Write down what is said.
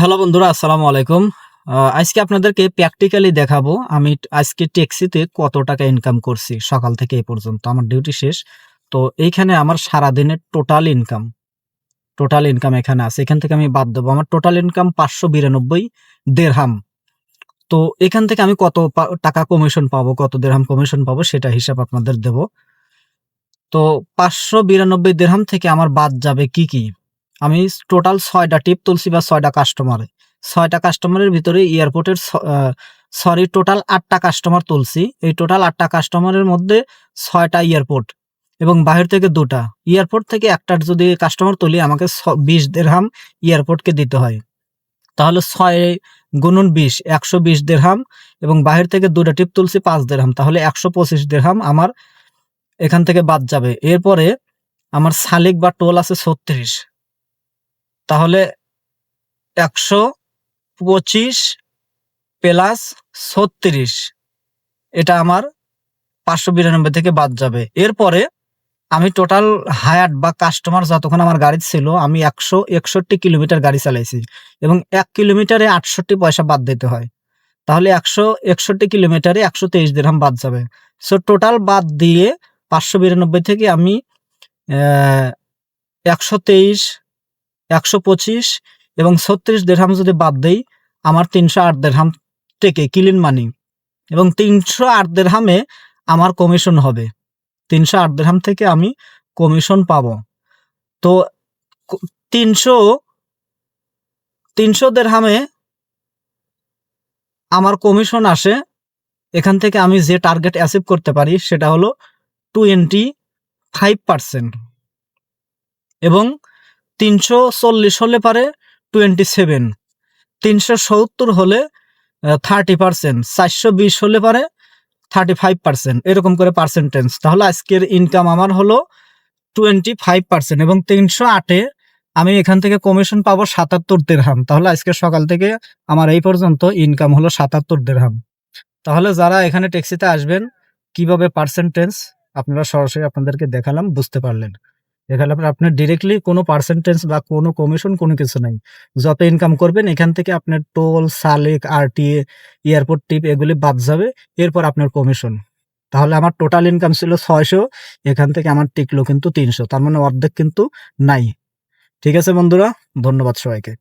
Hello বন্ধুরা, আসসালামু আলাইকুম। আজকে আপনাদেরকে প্র্যাকটিক্যালি দেখাবো আমি আজকে ট্যাক্সিতে কত টাকা ইনকাম করছি সকাল থেকে এই পর্যন্ত। আমার ডিউটি শেষ। তো এইখানে আমার সারাদিনের টোটাল ইনকাম টোটাল ইনকাম এখানে আছে। এখান থেকে আমি বাদ দেবো। আমার টোটাল ইনকাম পাঁচশো বিরানব্বই দেড়হাম তো এখান থেকে আমি কত টাকা কমিশন পাবো, কত দেড়হাম কমিশন পাবো সেটা হিসাব আপনাদের দেব। তো পাঁচশো বিরানব্বই দেড়হাম থেকে আমার বাদ যাবে কি কি? আমি টোটাল ছয়টা টিপ তুলছি বা ছয়টা কাস্টমারে ছয়টা কাস্টমারের ভিতরে এয়ারপোর্টের সরি টোটাল আটটা কাস্টমার তুলছি। এই টোটাল আটটা কাস্টমারের মধ্যে ছয়টা এয়ারপোর্ট এবং বাহির থেকে দুটা। এয়ারপোর্ট থেকে একটার যদি কাস্টমার তুলি, আমাকে বিশ দেড়হাম এয়ারপোর্টকে দিতে হয়। তাহলে ছয় গুণন বিশ, একশো বিশ দেড়হাম এবং বাহির থেকে দুটা টিপ তুলছি, পাঁচ দেড়হাম তাহলে একশো পঁচিশ দেড়হাম আমার এখান থেকে বাদ যাবে। এরপরে আমার শালিক বা টোল আছে ছত্রিশ। তাহলে একশো পঁচিশ প্লাস ছত্রিশ। এটা আমার পাঁচশো বিরানব্বই থেকে বাদ যাবে। এরপরে আমি টোটাল হায়ার বা কাস্টমার যতক্ষণ আমার গাড়ি ছিল, আমি একশো একষট্টি কিলোমিটার গাড়ি চালাইছি এবং এক কিলোমিটারে আটষট্টি পয়সা বাদ দিতে হয়। তাহলে একশো একষট্টি কিলোমিটারে একশো তেইশ দিরহাম বাদ যাবে। সো টোটাল বাদ দিয়ে পাঁচশো বিরানব্বই থেকে আমি একশো তেইশ একশো পঁচিশ এবং ছত্রিশ দেড়হাম যদি বাদ দেই, আমার তিনশো আট দেড়হাম থেকে ক্লিন মানি এবং তিনশো আট দেড়হামে আমার কমিশন হবে। তিনশো আট দেড়হাম থেকে আমি কমিশন পাবো। তো তিনশো তিনশো দেড়হামে আমার কমিশন আসে। এখান থেকে আমি যে টার্গেট অ্যাচিভ করতে পারি সেটা হলো টোয়েন্টি ফাইভ পার্সেন্ট এবং তিনশো চল্লিশ হলে পারে টোয়েন্টি সেভেন তিনশো সত্তর হলে থার্টি পার্সেন্ট চারশো বিশ হলে পারে থার্টি ফাইভ পার্সেন্ট এরকম করে পার্সেন্টেজ তাহলে আজকের ইনকাম আমার হলো টোয়েন্টি ফাইভ পার্সেন্ট এবং তিনশো আটে আমি এখান থেকে কমিশন পাবো সাতাত্তর দেড়হাম তাহলে আজকে সকাল থেকে আমার এই পর্যন্ত ইনকাম হলো সাতাত্তর দেড়হাম তাহলে যারা এখানে ট্যাক্সিতে আসবেন, কীভাবে পার্সেন্টেজ আপনারা সরাসরি আপনাদেরকে দেখালাম, বুঝতে পারলেন। এখানে আপনার আপনার ডিরেক্টলি কোনো পার্সেন্টেজ বা কোনো কমিশন কোনো কিছু নাই। যত ইনকাম করবেন, এখান থেকে আপনার টোল সালেক আরটিএ এয়ারপোর্ট টিপ এগুলি বাদ যাবে। এরপর আপনার কমিশন তাহলে আমার টোটাল ইনকাম ছিল ছয়শো, এখান থেকে আমার টিকলো কিন্তু তিনশো। তার মানে অর্ধেক কিন্তু নাই। ঠিক আছে বন্ধুরা, ধন্যবাদ সবাইকে।